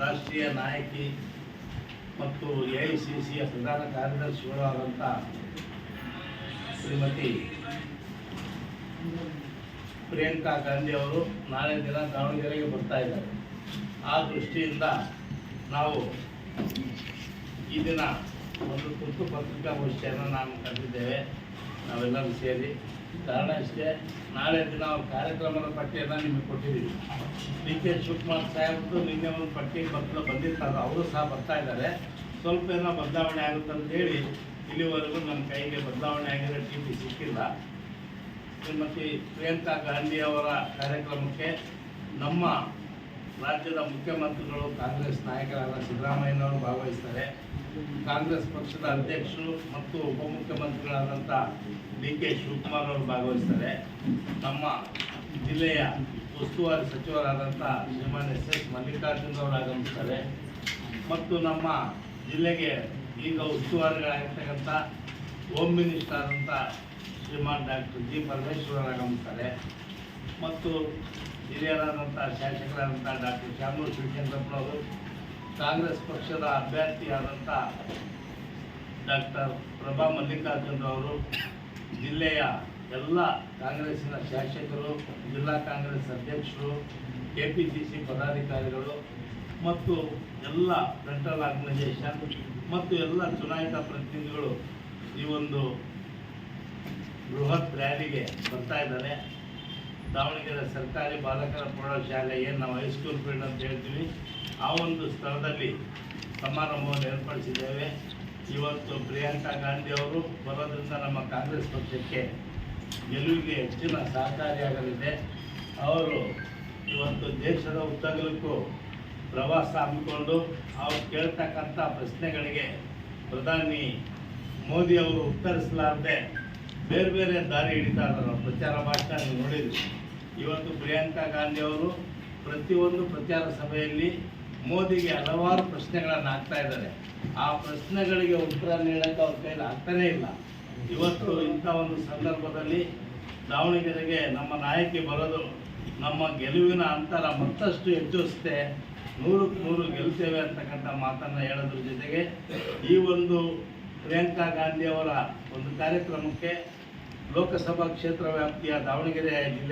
ರಾಷ್ಟ್ರೀಯ ನಾಯಕಿ ಮತ್ತು ಎ ಐ ಸಿ ಸಿಯ ಪ್ರಧಾನ ಕಾರ್ಯದರ್ಶಿಗಳು ಆದಂಥ ಶ್ರೀಮತಿ ಪ್ರಿಯಾಂಕಾ ಗಾಂಧಿ ಅವರು ನಾಳೆ ದಿನ ದಾವಣಗೆರೆಗೆ ಬರ್ತಾ ಇದ್ದಾರೆ. ಆ ದೃಷ್ಟಿಯಿಂದ ನಾವು ಈ ದಿನ ಒಂದು ತುರ್ತು ಪತ್ರಿಕಾಗೋಷ್ಠಿಯನ್ನು ನಾವು ಕರೆದಿದ್ದೇವೆ ನಾವೆಲ್ಲರೂ ಸೇರಿ ಕಾರಣ ಅಷ್ಟೇ ನಾಳೆ ದಿನ ಅವ್ರ ಕಾರ್ಯಕ್ರಮದ ಪಟ್ಟಿಯನ್ನು ನಿಮಗೆ ಕೊಟ್ಟಿದ್ದೀವಿ ಡಿ ಕೆ ಶಿವಕುಮಾರ್ ಸಾಹೇಬ್ದು ನಿನ್ನೆ ಒಂದು ಪಟ್ಟಿ ಬದಲು ಬಂದಿರ್ತಾರೆ ಅವರು ಸಹ ಬರ್ತಾ ಇದ್ದಾರೆ. ಸ್ವಲ್ಪ ಏನೋ ಬದಲಾವಣೆ ಆಗುತ್ತೆ ಅಂತ ಹೇಳಿ ಇಲ್ಲಿವರೆಗೂ ನನ್ನ ಕೈಗೆ ಬದಲಾವಣೆ ಆಗಿರೋ ಟಿ ವಿ ಸಿಕ್ಕಿಲ್ಲ. ಶ್ರೀಮತಿ ಪ್ರಿಯಾಂಕಾ ಗಾಂಧಿ ಅವರ ಕಾರ್ಯಕ್ರಮಕ್ಕೆ ನಮ್ಮ ರಾಜ್ಯದ ಮುಖ್ಯಮಂತ್ರಿಗಳು, ಕಾಂಗ್ರೆಸ್ ನಾಯಕರಾದ ಸಿದ್ದರಾಮಯ್ಯನವರು ಭಾಗವಹಿಸ್ತಾರೆ. ಕಾಂಗ್ರೆಸ್ ಪಕ್ಷದ ಅಧ್ಯಕ್ಷರು ಮತ್ತು ಉಪಮುಖ್ಯಮಂತ್ರಿಗಳಾದಂಥ ಡಿ ಕೆ ಶಿವಕುಮಾರ್ ಅವರು ಭಾಗವಹಿಸ್ತಾರೆ. ನಮ್ಮ ಜಿಲ್ಲೆಯ ಉಸ್ತುವಾರಿ ಸಚಿವರಾದಂಥ ಶ್ರೀಮಾನ್ ಎಸ್. ಎಸ್. ಮಲ್ಲಿಕಾರ್ಜುನ್ ಅವರು ಆಗಮಿಸ್ತಾರೆ. ಮತ್ತು ನಮ್ಮ ಜಿಲ್ಲೆಗೆ ಈಗ ಉಸ್ತುವಾರಿಗಳಾಗಿರ್ತಕ್ಕಂಥ ಹೋಮ್ ಮಿನಿಸ್ಟರ್ ಆದಂಥ ಶ್ರೀಮಾನ್ ಡಾಕ್ಟರ್ ಜಿ. ಪರಮೇಶ್ವರ್ ಆಗಮಿಸ್ತಾರೆ. ಮತ್ತು ಹಿರಿಯರಾದಂಥ ಶಾಸಕರಾದಂಥ ಡಾಕ್ಟರ್ ಶ್ಯಾಮೂರು ಶಿವಶಂಕರಪ್ಪನವರು ಕಾಂಗ್ರೆಸ್ ಪಕ್ಷದ ಅಭ್ಯರ್ಥಿಯಾದಂಥ ಡಾಕ್ಟರ್ ಪ್ರಭಾ ಮಲ್ಲಿಕಾರ್ಜುನ್ ಅವರು ಜಿಲ್ಲೆಯ ಎಲ್ಲ ಕಾಂಗ್ರೆಸ್ಸಿನ ಶಾಸಕರು, ಜಿಲ್ಲಾ ಕಾಂಗ್ರೆಸ್ ಅಧ್ಯಕ್ಷರು ಕೆ ಪಿ ಸಿ ಪದಾಧಿಕಾರಿಗಳು ಮತ್ತು ಎಲ್ಲ ಸೆಂಟ್ರಲ್ ಆರ್ಗನೈಸೇಷನ್ ಮತ್ತು ಎಲ್ಲ ಚುನಾಯಿತ ಪ್ರತಿನಿಧಿಗಳು ಈ ಒಂದು ಬೃಹತ್ ರ್ಯಾಲಿಗೆ ಬರ್ತಾ ಇದ್ದಾರೆ. ದಾವಣಗೆರೆ ಸರ್ಕಾರಿ ಬಾಲಕರ ಪ್ರೌಢಶಾಲೆ ಏನು ನಾವು ಹೈಸ್ಕೂಲ್ ಫೀಲ್ಡ್ ಅಂತ ಹೇಳ್ತೀವಿ. ಆ ಒಂದು ಸ್ಥಳದಲ್ಲಿ ಸಮಾರಂಭವನ್ನು ಏರ್ಪಡಿಸಿದ್ದೇವೆ. ಇವತ್ತು ಪ್ರಿಯಾಂಕಾ ಗಾಂಧಿ ಅವರು ಬರೋದ್ರಿಂದ ನಮ್ಮ ಕಾಂಗ್ರೆಸ್ ಪಕ್ಷಕ್ಕೆ ಗೆಲುವಿಗೆ ಹೆಚ್ಚಿನ ಸಹಕಾರಿಯಾಗಲಿದೆ. ಅವರು ಇವತ್ತು ದೇಶದ ಉದ್ದಗಲಕ್ಕೂ ಪ್ರವಾಸ ಹಮ್ಮಿಕೊಂಡು ಅವ್ರು ಕೇಳ್ತಕ್ಕಂಥ ಪ್ರಶ್ನೆಗಳಿಗೆ ಪ್ರಧಾನಿ ಮೋದಿ ಅವರು ಉತ್ತರಿಸಲಾರದೆ ಬೇರೆ ಬೇರೆ ದಾರಿ ಹಿಡಿತಾ ಇದ್ದಾರೆ. ಪ್ರಚಾರ ಭಾಷಣ ನೀವು ಇವತ್ತು ಪ್ರಿಯಾಂಕಾ ಗಾಂಧಿ ಅವರು ಪ್ರತಿಯೊಂದು ಪ್ರಚಾರ ಸಭೆಯಲ್ಲಿ ಮೋದಿಗೆ ಹಲವಾರು ಪ್ರಶ್ನೆಗಳನ್ನು ಹಾಕ್ತಾ ಇದ್ದಾರೆ. ಆ ಪ್ರಶ್ನೆಗಳಿಗೆ ಉತ್ತರ ನೀಡೋಕ್ಕೆ ಅವ್ರ ಕೈಲಿ ಆಗ್ತಾನೇ ಇಲ್ಲ. ಇವತ್ತು ಇಂಥ ಒಂದು ಸಂದರ್ಭದಲ್ಲಿ ದಾವಣಗೆರೆಗೆ ನಮ್ಮ ನಾಯಕಿ ಬರೋದು ನಮ್ಮ ಗೆಲುವಿನ ಅಂತರ ಮತ್ತಷ್ಟು ಹೆಚ್ಚಿಸುತ್ತೆ. ನೂರಕ್ಕೆ ನೂರು ಗೆಲ್ತೇವೆ ಅಂತಕ್ಕಂಥ ಮಾತನ್ನು ಹೇಳೋದ್ರ ಜೊತೆಗೆ ಈ ಒಂದು ಪ್ರಿಯಾಂಕಾ ಗಾಂಧಿ ಅವರ ಒಂದು ಕಾರ್ಯಕ್ರಮಕ್ಕೆ ಲೋಕಸಭಾ ಕ್ಷೇತ್ರ ವ್ಯಾಪ್ತಿಯ ದಾವಣಗೆರೆ ಜಿಲ್ಲೆ